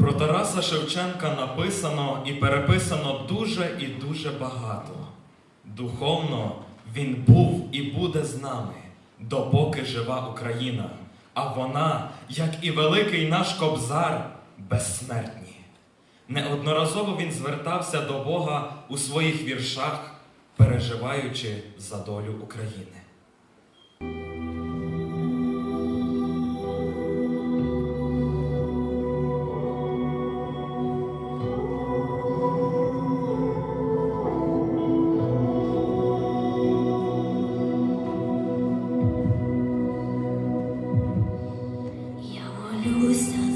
Про Тараса Шевченка написано і переписано дуже і дуже багато. Духовно він був і буде з нами, допоки жива Україна, а вона, як і великий наш кобзар, безсмертні. Неодноразово він звертався до Бога у своїх віршах, переживаючи за долю України. lose